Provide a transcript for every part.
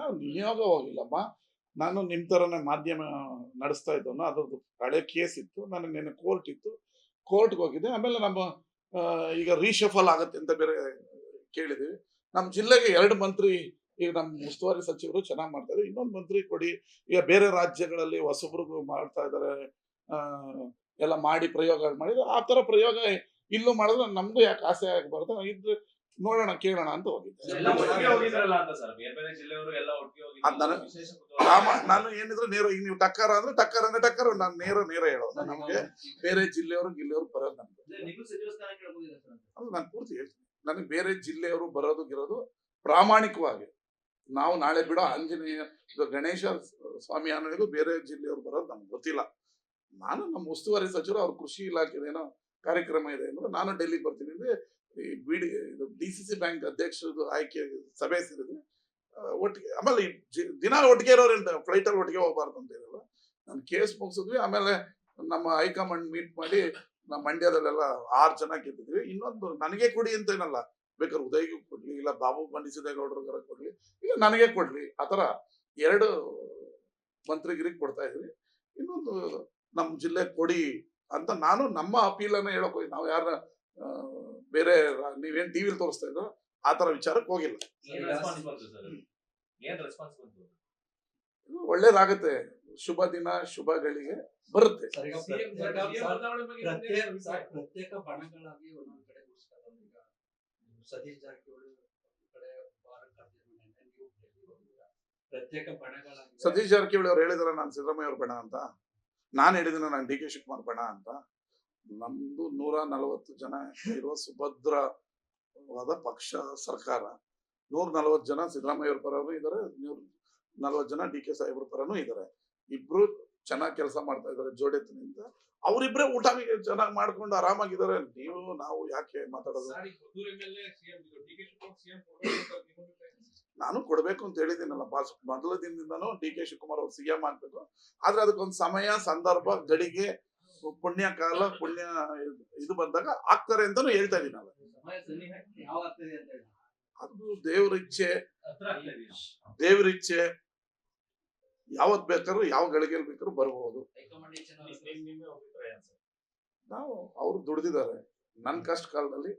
ನಾವು ನಿಯೋಗ ಹೋಗಿಲ್ಲಮ್ಮ ನಾನು ನಿಮ್ಮ ಥರನೇ ಮಾಧ್ಯಮ ನಡೆಸ್ತಾ ಇದ್ದವನು, ಅದ್ರದ್ದು ಹಳೆ ಕೇಸ್ ಇತ್ತು ನನಗೆ ನೆನೆ ಕೋರ್ಟ್ ಇತ್ತು. ಕೋರ್ಟ್ಗೆ ಹೋಗಿದ್ದೆ, ಆಮೇಲೆ ನಮ್ಮ ಈಗ ರೀಶಫಲ್ ಆಗುತ್ತೆ ಅಂತ ಬೇರೆ ಕೇಳಿದ್ದೀವಿ. ನಮ್ಮ ಜಿಲ್ಲೆಗೆ ಎರಡು ಮಂತ್ರಿ, ಈಗ ನಮ್ಮ ಉಸ್ತುವಾರಿ ಸಚಿವರು ಚೆನ್ನಾಗಿ ಮಾಡ್ತಾರೆ ಇನ್ನೊಂದು ಮಂತ್ರಿ ಕೊಡಿ, ಈಗ ಬೇರೆ ರಾಜ್ಯಗಳಲ್ಲಿ ಹೊಸಬ್ರಿಗೂ ಮಾಡ್ತಾ ಇದ್ದಾರೆ ಎಲ್ಲ ಮಾಡಿ ಪ್ರಯೋಗ ಮಾಡಿದ್ರೆ ಆ ಥರ ಪ್ರಯೋಗ ಇಲ್ಲೂ ಮಾಡಿದ್ರೆ ನಮಗೂ ಯಾಕೆ ಆಸೆ ಆಗಬಾರ್ದು? ಇದ್ರೆ ನೋಡೋಣ ಕೇಳೋಣ ಅಂತ ಹೋಗಿದ್ದೆ. ಎಲ್ಲ ಒಟ್ಟಿಗೆ ಹೋಗಿದ್ರಲ್ಲ ಅಂತ ಸರ್ ಬೇರೆ ಬೇರೆ ಜಿಲ್ಲೆಯವರು ಎಲ್ಲ ಒಟ್ಟಿಗೆ ಹೋಗಿದ್ರು. ವಿಶೇಷ ನಾನು ಏನಿದ್ರು ನೇರ ಈಗ ನೀವು ಟಕ್ಕರ್ ಅಂದ್ರೆ ಟಕ್ಕರ್ ಅಂದ್ರೆ ಟಕ್ಕರ್ ನಾನು ನೇರ ನೇರ ಹೇಳೋದು. ನಮ್ಗೆ ಬೇರೆ ಜಿಲ್ಲೆಯವರು ಗಿಲ್ಲೆಯವರು ಬರೋದು ನಮ್ಗೆ. ಅದು ನಾನು ಪೂರ್ತಿ ಹೇಳ್ತೀನಿ. ನನಗೆ ಬೇರೆ ಜಿಲ್ಲೆಯವರು ಬರೋದು ಗಿರೋದು ಪ್ರಾಮಾಣಿಕವಾಗಿ. ನಾವು ನಾಳೆ ಬಿಡೋ ಆಂಜನೇಯ ಗಣೇಶ ಸ್ವಾಮಿ ಅನ್ನೋದು ಬೇರೆ ಜಿಲ್ಲೆಯವರು ಬರೋದು ನಮ್ಗೆ ಗೊತ್ತಿಲ್ಲ. ನಾನು ನಮ್ಮ ಉಸ್ತುವಾರಿ ಸಚಿವರು ಅವ್ರ ಕೃಷಿ ಇಲಾಖೆದೇನೋ ಕಾರ್ಯಕ್ರಮ ಇದೆ ಅಂದ್ರೆ ನಾನು ಡೆಲ್ಲಿಗೆ ಬರ್ತೀನಿ. ಅಂದ್ರೆ ಬಿಡಿ ಡಿ ಸಿ ಸಿ ಬ್ಯಾಂಕ್ ಅಧ್ಯಕ್ಷರದ್ದು ಆಯ್ಕೆ ಸಭೆ ಸೇರಿದ್ರೆ ಒಟ್ಟಿಗೆ, ಆಮೇಲೆ ದಿನಾ ಒಟ್ಟಿಗೆ ಒಟ್ಟಿಗೆ ಫ್ಲೈಟ್ ಫ್ಲೈಟಲ್ಲಿ ಒಟ್ಟಿಗೆ ಹೋಗ್ಬಾರ್ದು ಅಂತ ಇರಲ್ಲ ನಾನು ಕೇಸ್ ಮುಗಿಸಿದ್ವಿ, ಆಮೇಲೆ ನಮ್ಮ ಹೈಕಮಾಂಡ್ ಮೀಟ್ ಮಾಡಿ ನಮ್ಮ ಮಂಡ್ಯದಲ್ಲೆಲ್ಲ ಆರು ಜನ ಗೆದ್ದಿದ್ವಿ. ಇನ್ನೊಂದು ನನಗೆ ಕೊಡಿ ಅಂತ ಏನಲ್ಲ, ಬೇಕಾದ್ರೆ ಉದಯಗೂ ಕೊಡ್ಲಿ, ಇಲ್ಲ ಬಾಬು ಬಂಡಿಸಿದೇಗೌಡರಿಗಾರ ಕೊಡ್ಲಿ, ಇಲ್ಲ ನನಗೆ ಕೊಡ್ಲಿ ಆತರ ಎರಡು ಮಂತ್ರಿಗಿರಿಗೆ ಕೊಡ್ತಾ ಇದ್ವಿ. ಇನ್ನೊಂದು ನಮ್ಮ ಜಿಲ್ಲೆ ಕೊಡಿ ಅಂತ ನಾನು ನಮ್ಮ ಅಪೀಲನ್ನ ಹೇಳಕ್ ಹೋಗಿ, ನಾವು ಯಾರ ಬೇರೆ ನೀವೇನ್ ಟಿವಿಲಿ ತೋರಿಸ್ತಾ ಇದ್ರು ಆ ತರ ವಿಚಾರಕ್ಕೆ ಹೋಗಿಲ್ಲ. ಒಳ್ಳೇದಾಗತ್ತೆ ಶುಭ ಒಳ್ಳೇದಾಗುತ್ತೆ. ಶುಭ ದಿನ ಶುಭಗಳಿಗೆ ಬರುತ್ತೆ. ಪ್ರತ್ಯೇಕ- ಬಣಗಳಾಗಿ ಒಂದೊಂದ್ ಕಡೆ ಜಾರಕಿಹೊಳಿ ಪ್ರತ್ಯೇಕ ಸತೀಶ್ ಜಾರಕಿಹೊಳಿ ಅವ್ರು ಹೇಳಿದಾರೆ ನಾನು ಸಿದ್ದರಾಮಯ್ಯ ಅವ್ರ ಬಣ ಅಂತ. ನಾನು ಹೇಳಿದಿನ ನಾನು ಡಿ ಕೆ ಶಿವಕುಮಾರ್ ಬಣ ಅಂತ. ನಮ್ದು ನೂರ ನಲವತ್ತು ಜನ ಇರುವ ಸುಭದ್ರವಾದ ಪಕ್ಷ ಸರ್ಕಾರ. ನೂರ ನಲವತ್ತು ಜನ ಸಿದ್ದರಾಮಯ್ಯ ಅವ್ರ ಪರನೂ ಇದ್ದಾರೆ ನೂರ ನಲವತ್ತು ಜನ ಡಿ ಕೆ ಸಾಹೇಬ್ರ ಪರನೂ ಇದ್ದಾರೆ ಇಬ್ರು ಚೆನ್ನಾಗಿ ಕೆಲಸ ಮಾಡ್ತಾ ಇದ್ದಾರೆ ಜೋಡೆತ್ತಿನಿಂದ. ಅವರಿಬ್ರೆ ಊಟ ಚೆನ್ನಾಗಿ ಮಾಡ್ಕೊಂಡು ಆರಾಮಾಗಿದ್ದಾರೆ ನೀವು ನಾವು ಯಾಕೆ ಮಾತಾಡೋದು? ನಾನು ಕೊಡ್ಬೇಕು ಅಂತ ಹೇಳಿದ್ದೀನಲ್ಲ ಪಾಸ್ ಮೊದಲ ದಿನದಿಂದನೂ ಡಿ ಕೆ ಶಿವಕುಮಾರ್ ಅವ್ರು ಸಿಎಂ ಆಗ್ಬೇಕು. ಆದ್ರೆ ಅದಕ್ಕೊಂದು ಸಮಯ ಸಂದರ್ಭ ಗಡಿಗೆ ಪುಣ್ಯ ಕಾಲ ಪುಣ್ಯ ಇದು- ಬಂದಾಗ ಆಗ್ತಾರೆ ಅಂತಾನು ಹೇಳ್ತಾ ಅಂತ ಹೇಳಿ. ಅದು ದೇವ್ರ ಇಚ್ಛೆ ಹತ್ರ ದೇವ್ರ ಇಚ್ಛೆ ಯಾವತ್ ಬೇಕಾದ್ರೂ ಯಾವ ಗಳಿಗೆಯಲ್ಲಿ ಬೇಕಾದ್ರೂ ಬರ್ಬೋದು. ಸರ್ ನಾವು ಅವ್ರು ದುಡ್ದಿದ್ದಾರೆ. ನನ್ನ ಕಷ್ಟ ಕಾಲದಲ್ಲಿ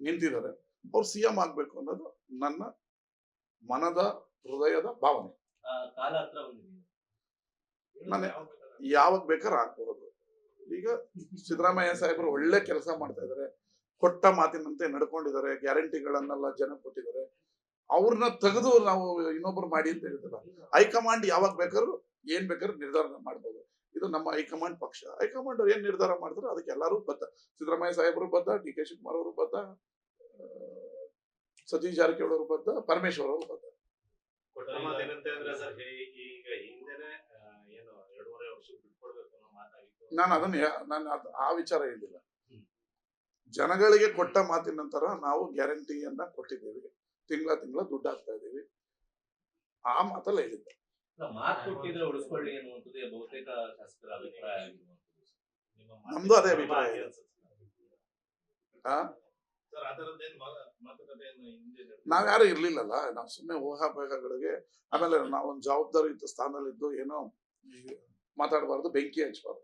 ನಿಂತಿದ್ದಾರೆ. ಅವ್ರು ಸಿ ಎಂ ಆಗ್ಬೇಕು ಅನ್ನೋದು ನನ್ನ ಮನದ ಹೃದಯದ ಭಾವನೆ. ಆ, ಯಾವಾಗ ಬೇಕಾದ್ರೂ ಆಗ್ಬೋದು ಈಗ ಸಿದ್ದರಾಮಯ್ಯ ಸಾಹೇಬರು ಒಳ್ಳೆ ಕೆಲಸ ಮಾಡ್ತಾ ಇದ್ದಾರೆ ಕೊಟ್ಟ ಮಾತಿನಂತೆ ನಡ್ಕೊಂಡಿದ್ದಾರೆ. ಗ್ಯಾರಂಟಿಗಳನ್ನೆಲ್ಲ ಜನ ಕೊಟ್ಟಿದ್ದಾರೆ. ಅವ್ರನ್ನ ತೆಗೆದು ನಾವು ಇನ್ನೊಬ್ರು ಮಾಡಿ ಅಂತ ಹೇಳ್ತಾರೆ ಹೈಕಮಾಂಡ್ ಯಾವಾಗ ಬೇಕಾದ್ರೂ ಏನ್ ಬೇಕಾದ್ರೂ ನಿರ್ಧಾರ ಮಾಡ್ಬೋದು. ಇದು ನಮ್ಮ ಹೈಕಮಾಂಡ್ ಪಕ್ಷ. ಹೈಕಮಾಂಡ್ ಅವ್ರು ಏನ್ ನಿರ್ಧಾರ ಮಾಡಿದ್ರು ಅದಕ್ಕೆ ಎಲ್ಲರೂ ಬದ್ಧ. ಸಿದ್ದರಾಮಯ್ಯ ಸಾಹೇಬರು ಬದ್ಧ, ಡಿ ಕೆ ಶಿವಕುಮಾರ್ ಅವರು ಬದ್ಧ ಸತೀಶ್ ಜಾರಕಿಹೊಳಿ ಅವರು ಬದ್ಧ, ಪರಮೇಶ್ವರ್ ಅವರು ಬದ್ಧ ಕೊಟ್ಟ ಮಾತೇನಂತ ಅಂದ್ರೆ ಸರ್ ಈ- ಈಗ ಹಿಂದೆನೆ ಆ, ಏನು ಎರಡೂವರೆ ವರ್ಷ ಬಿಟ್ಕೊಡ್ಬೇಕು ಅನ್ನೋ ಮಾತಾಗಿತ್ತು ನಾನು ಅದನ್ನ ನಾನು ಅದು ಆ ವಿಚಾರ ಹೇಳಿಲ್ಲ. ಜನಗಳಿಗೆ ಕೊಟ್ಟ ಮಾತಿನ ನಂತರ ನಾವು ಗ್ಯಾರಂಟಿಯನ್ನ ಕೊಟ್ಟಿದ್ದೇವೆ. ತಿಂಗಳ ತಿಂಗಳ ದುಡ್ಡು ಹಾಕ್ತಾ ಇದ್ದೀವಿ. ಆ ಮಾತಲ್ಲ ಹೇಳಿದ್ದೆ. ನಮ್ದು ಅದೇ ಅಭಿಪ್ರಾಯ ನಾವ್ಯಾರು ಇರ್ಲಿಲ್ಲಲ್ಲ ನಾವು ಸುಮ್ಮನೆ ಊಹಾಪೇಹಗಳಿಗೆ ಆಮೇಲೆ ನಾವೊಂದು ಜವಾಬ್ದಾರಿಯುತ ಸ್ಥಾನದಲ್ಲಿದ್ದು ಏನೋ ಮಾತಾಡಬಾರ್ದು ಬೆಂಕಿ ಹಚ್ಚಬಾರ್ದು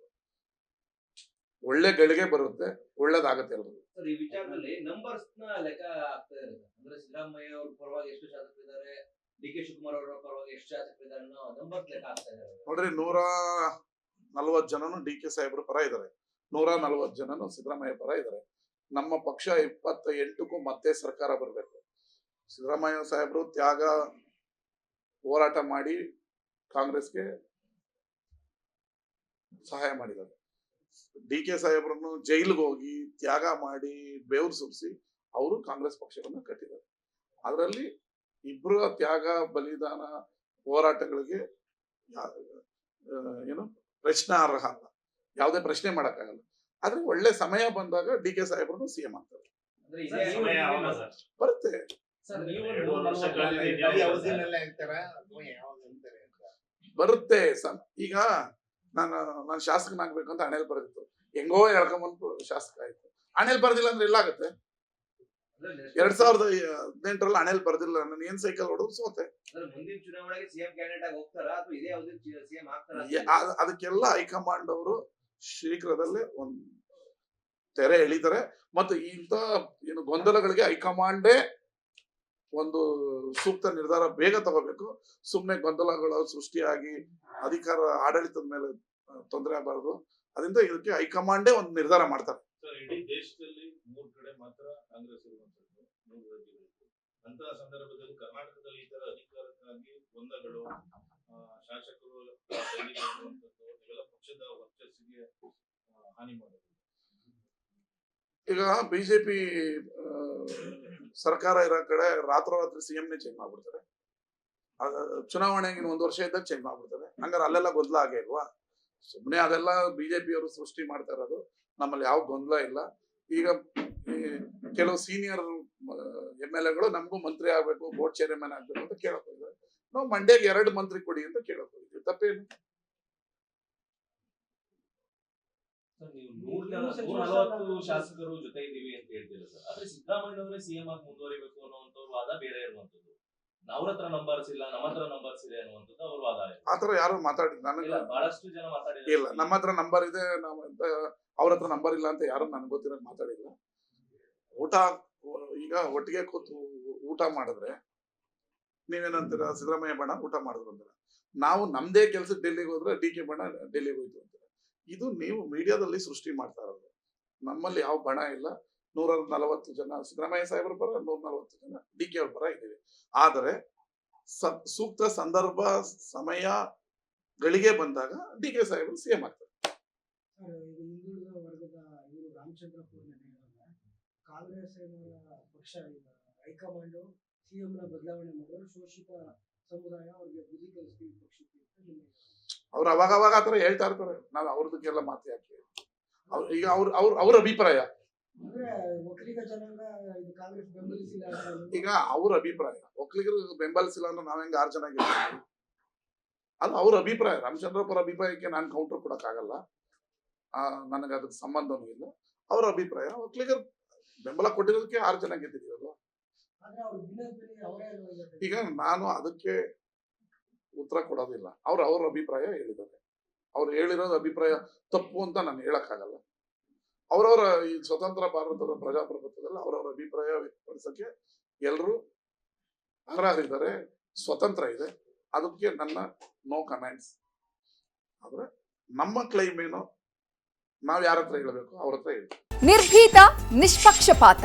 ಒಳ್ಳೆ ಗಳಿಗೆ ಬರುತ್ತೆ ಒಳ್ಳೇದಾಗತ್ತೆ ಎಲ್ರಿಗೂ ಸರ್ ಈ ವಿಚಾರದಲ್ಲಿ ನಂಬರ್ಸ್ನ ಲೆಕ್ಕ ಆಗ್ತಾ ಅಂದ್ರೆ ಸಿದ್ದರಾಮಯ್ಯ ಅವ್ರ ಪರವಾಗಿ ಎಷ್ಟು ಶಾಸಕರಿದ್ದಾರೆ ಡಿ ಕೆ ಶಿವಕುಮಾರ್ ಅವರ ಪರವಾಗಿ ಎಷ್ಟು ಶಾಸಕರಿದ್ದಾರೆ ಅನ್ನೋ ನಂಬರ್ಸ್ ಲೆಕ್ಕ ಆಗ್ತಾ ಇದ್ದಾರೆ. ನೋಡ್ರಿ ನೂರ ನಲ್ವತ್ ಜನನು ಡಿ ಕೆ ಸಾಹೇಬ್ರ ಪರ ಇದ್ದಾರೆ. ನೂರ ನಲ್ವತ್ ಜನನು ಸಿದ್ದರಾಮಯ್ಯ ಪರ ಇದ್ದಾರೆ. ನಮ್ಮ ಪಕ್ಷ ಇಪ್ಪತ್ತ ಎಂಟಕ್ಕೂ ಮತ್ತೆ ಸರ್ಕಾರ ಬರಬೇಕು. ಸಿದ್ದರಾಮಯ್ಯ ಸಾಹೇಬರು ತ್ಯಾಗ ಹೋರಾಟ ಮಾಡಿ ಕಾಂಗ್ರೆಸ್ಗೆ ಸಹಾಯ ಮಾಡಿದ್ದಾರೆ. ಡಿ ಕೆ ಸಾಹೇಬ್ರನ್ನು ಜೈಲಿಗೆ ಹೋಗಿ ತ್ಯಾಗ ಮಾಡಿ ಬೆವರು ಸುರಿಸಿ ಅವರು ಕಾಂಗ್ರೆಸ್ ಪಕ್ಷವನ್ನು ಕಟ್ಟಿದ್ದಾರೆ. ಅದರಲ್ಲಿ ಇಬ್ಬರ ತ್ಯಾಗ ಬಲಿದಾನ ಹೋರಾಟಗಳಿಗೆ ಏನು ಪ್ರಶ್ನೆ ಏನು ಪ್ರಶ್ನಾರ್ಹ ಅಲ್ಲ. ಯಾವುದೇ ಪ್ರಶ್ನೆ ಮಾಡಕ್ಕಾಗಲ್ಲ. ಆದ್ರೆ ಒಳ್ಳೆ ಸಮಯ ಬಂದಾಗ ಡಿ ಕೆ ಸಾಹೇಬ್ರನ್ನು ಸಿಎಂ ಆಗ್ತಾರೆ. ಅಂದ್ರೆ ಇದೇ ಸಮಯ ಯಾವಾಗ ಸರ್. ಬರುತ್ತೆ. ಬರುತ್ತೆ. ಸಂ- ಈಗ ನಾನು ನಾನು ಶಾಸಕನಾಗ್ಬೇಕು ಅಂತ ಹಣೆಲ್ ಬರೆದಿತ್ತು. ಹೆಂಗೋ ಹೇಳ್ಕೊಂಬಂದು ಶಾಸಕ ಆಯ್ತು. ಹಣೆಲ್ ಬರ್ದಿಲ್ಲ ಅಂದ್ರೆ ಎಲ್ಲ ಆಗುತ್ತೆ. ಅಂದ್ರೆ next- ಎರಡ್ ಸಾವಿರದ ಹದಿನೆಂಟರಲ್ಲಿ ಹಣೆಲ್ ಬರ್ದಿಲ್ಲ. ನಾನು ಏನ್ ಸೈಕಲ್ ಹೊಡೆದು ಸೋತೆ. ಅದಕ್ಕೆಲ್ಲ ಹೈಕಮಾಂಡ್ ಅವರು ಶೀಘ್ರದಲ್ಲೇ ಒಂದು ತೆರೆ ಎಳಿತಾರೆ. ಮತ್ತು ಇಂಥ ಏನು ಗೊಂದಲಗಳಿಗೆ ಹೈಕಮಾಂಡೇ ಒಂದು ಸೂಕ್ತ ನಿರ್ಧಾರ ಬೇಗ ತಗೋಬೇಕು. ಸುಮ್ಮನೆ ಗೊಂದಲಗಳು ಸೃಷ್ಟಿಯಾಗಿ ಅಧಿಕಾರ ಆಡಳಿತದ ಮೇಲೆ ತೊಂದರೆ ಆಗಬಾರದು. ಅದರಿಂದ ಇದಕ್ಕೆ ಹೈಕಮಾಂಡೇ ಒಂದು ನಿರ್ಧಾರ ಮಾಡ್ತಾರೆ. ಅಂತಹ ಸಂದರ್ಭದಲ್ಲಿ ಕರ್ನಾಟಕದಲ್ಲಿ ಈ ತರ ಅಧಿಕಾರಕ್ಕಾಗಿ ಗೊಂದಲಗಳು ಶಾಸಕರು ಪಕ್ಷದ ವರ್ಚಸ್ಸಿಗೆ ಹಾನಿ ಮಾಡೋದು ಈಗ ಬಿಜೆಪಿ ಸರ್ಕಾರ ಇರೋ ಕಡೆ ರಾತ್ರೋರಾತ್ರಿ ಸಿ ನೇ ಚೇಂಜ್ ಮಾಡ್ಬಿಡ್ತಾರೆ. ಚುನಾವಣೆ ಚುನಾವಣೆಗೆ ಒಂದು ವರ್ಷ ಇದ್ದಾಗ ಚೇಂಜ್ ಮಾಡ್ಬಿಡ್ತಾರೆ. ಹಂಗಾರೆ ಅಲ್ಲೆಲ್ಲ ಗೊಂದಲ ಆಗೇ ಇಲ್ವಾ? ಸುಮ್ಮನೆ ಅದೆಲ್ಲ ಬಿಜೆಪಿ ಅವರು ಸೃಷ್ಟಿ ಮಾಡ್ತಾ ಇರೋದು. ನಮ್ಮಲ್ಲಿ ಯಾವ ಗೊಂದಲ ಇಲ್ಲ. ಈಗ ಕೆಲವು ಸೀನಿಯರ್ ಎಂ ಎಲ್ ಎಗಳು ನಮಗೂ ಮಂತ್ರಿ ಆಗ್ಬೇಕು ಬೋರ್ಡ್ ಚೇರ್ಮನ್ ಆಗ್ಬೇಕು ಅಂತ ಕೇಳಕ್ ನಾವು ಮಂಡ್ಯಗೆ ಎರಡು ಮಂತ್ರಿ ಕೊಡಿ ಅಂತ ಕೇಳಕ್ ಹೋಗಿದ್ವಿ ತಪ್ಪೇನು ಸರ್ ನೀವು ನೂರ ನೂರ ನಲವತ್ತು ಶಾಸಕರು ಜೊತೆ ಇದ್ದೀವಿ ಅಂತ ಹೇಳ್ತೀರಾ ಸರ್. ಆದ್ರೆ ಸಿದ್ದರಾಮಯ್ಯನವರೇ ಸಿಎಂ ಆಗಿ ಮುಂದುವರಿಬೇಕು ಅನ್ನುವಂಥವ್ರು ವಾದ ಬೇರೆ ಇರುವಂತದ್ದು ಅವ್ರ ಹತ್ರ ನಂಬರ್ಸ್ ಇಲ್ಲ ನಮ್ಮ ಹತ್ರ ನಂಬರ್ಸ್ ಇದೆ ಅನ್ನುವಂಥದ್ದು ಅವ್ರ ವಾದ ಇದೆ. ಆತರ ಯಾರು ಮಾತಾಡಿ ನನಗೆ ಇಲ್ಲ ಬಹಳಷ್ಟು ಜನ ಮಾತಾಡಿಲ್ಲ. ಇಲ್ಲ ನಮ್ಮ ಹತ್ರ ನಂಬರ್ ಇದೆ ನಾವು ಅಂತ ಅವ್ರ ಹತ್ರ ನಂಬರ್ ಇಲ್ಲ ಅಂತ ಯಾರು ನನ್ಗೆ ಗೊತ್ತಿರೋ ಮಾತಾಡಿಲ್ಲ. ಊಟ ಈಗ ಒಟ್ಟಿಗೆ ಕೂತು ಊಟ ಮಾಡಿದ್ರೆ ನೀವೇನಂತೀರ? ಸಿದ್ದರಾಮಯ್ಯ ಬಣ್ಣ ಊಟ ಮಾಡಿದ್ರು ಅಂತೀರ? ನಾವು ನಮ್ದೇ ಕೆಲ್ಸಕ್ಕೆ ಡೆಲ್ಲಿಗೆ ಹೋದ್ರೆ ಡಿ ಕೆ ಬಣ್ಣ ಡೆಲ್ಲಿಗೆ ಹೋಯ್ತು ಅಂತೀರ ಇದು ನೀವು ಮೀಡಿಯಾದಲ್ಲಿ ಸೃಷ್ಟಿ ಮಾಡ್ತಾ ಇರೋದು. ನಮ್ಮಲ್ಲಿ ಯಾವ ಬಣ ಇಲ್ಲ. ನೂರ ನಲವತ್ತು ಜನ ಸಿದ್ದರಾಮಯ್ಯ ಸಾಹೇಬರ ಬರ, ನೂರ ನಲವತ್ತು ಜನ ಡಿ ಕೆ ಅವ್ರ ಬರ ಇದ್ದೀವಿ. ಆದರೆ ಸೂಕ್ತ ಸಂದರ್ಭ, ಸಮಯ ಗಳಿಗೆ ಬಂದಾಗ ಡಿ ಕೆ ಸಾಹೇಬರು ಸಿಎಂ ಆಗ್ತಾರೆ. ಕಾಂಗ್ರೆಸ್ ಪಕ್ಷ ಹೈಕಮಾಂಡ್ ಸಿಎಂ ಬದಲಾವಣೆ ಮಾಡಿದ್ರೆ ಶೋಷಿತ ಸಮುದಾಯ ಅವರಿಗೆ ಬುದ್ಧಿ ಕಲಿಸ್ತೀವಿ ಪಕ್ಷಕ್ಕೆ ಅವ್ರು ಅವಾಗ ಅವಾಗ ಆತರ ಹೇಳ್ತಾ ಇರ್ತಾರೆ. ನಾನು ಅವ್ರದಕ್ಕೆಲ್ಲ ಮಾತು ಯಾಕೆ? ಅವ್ರು ಈಗ ಅವ್ರ ಅವ್ರ ಅವ್ರ ಅಭಿಪ್ರಾಯ. ಈಗ ಅವ್ರ ಅಭಿಪ್ರಾಯ. ಒಕ್ಕಲಿಗರು ಬೆಂಬಲಿಸಿಲ್ಲ ಅಂದ್ರೆ ನಾವ್ ಹೆಂಗ ಆರು ಜನ? ಅದು ಅವ್ರ ಅಭಿಪ್ರಾಯ. ರಾಮಚಂದ್ರಪ್ಪರ ಅಭಿಪ್ರಾಯಕ್ಕೆ ನಾನು ಕೌಂಟರ್ ಕೊಡಕ್ಕಾಗಲ್ಲ. ಆ, ನನಗೆ ಅದಕ್ಕೆ ಸಂಬಂಧನೂ ಇಲ್ಲ. ಅವ್ರ ಅಭಿಪ್ರಾಯ. ಒಕ್ಕಲಿಗರು ಬೆಂಬಲ ಕೊಟ್ಟಿರೋದಕ್ಕೆ ಆರು ಜನ ಅಲ್ವಾ ಈಗ ನಾನು ಅದಕ್ಕೆ ಉತ್ತರ ಕೊಡೋದಿಲ್ಲ. ಅವ್ರು ಅವ್ರ ಅಭಿಪ್ರಾಯ ಹೇಳಿದ್ದಾರೆ. ಅವ್ರು ಹೇಳಿರೋದು ಅಭಿಪ್ರಾಯ ತಪ್ಪು ಅಂತ ನಾನು ಹೇಳಕ್ಕಾಗಲ್ಲ. ಅವರವರ ಈ ಸ್ವತಂತ್ರ ಭಾರತದ ಪ್ರಜಾಪ್ರಭುತ್ವದಲ್ಲಿ ಅವರವರ ಅಭಿಪ್ರಾಯ ವ್ಯಕ್ತಪಡಿಸಕ್ಕೆ ಎಲ್ಲರೂ ಅರ್ಹರಿದ್ದಾರೆ, ಸ್ವತಂತ್ರ ಇದೆ. ಅದಕ್ಕೆ ನನ್ನ ನೋ ಕಮೆಂಟ್ಸ್ ಆದ್ರೆ ನಮ್ಮ ಕ್ಲೈಮ್ ಏನು? ನಾವ್ ಯಾರ ಹತ್ರ ಹೇಳಬೇಕು? ಅವ್ರ ಹತ್ರ ಹೇಳಿ ನಿರ್ಭೀತ, ನಿಷ್ಪಕ್ಷಪಾತ.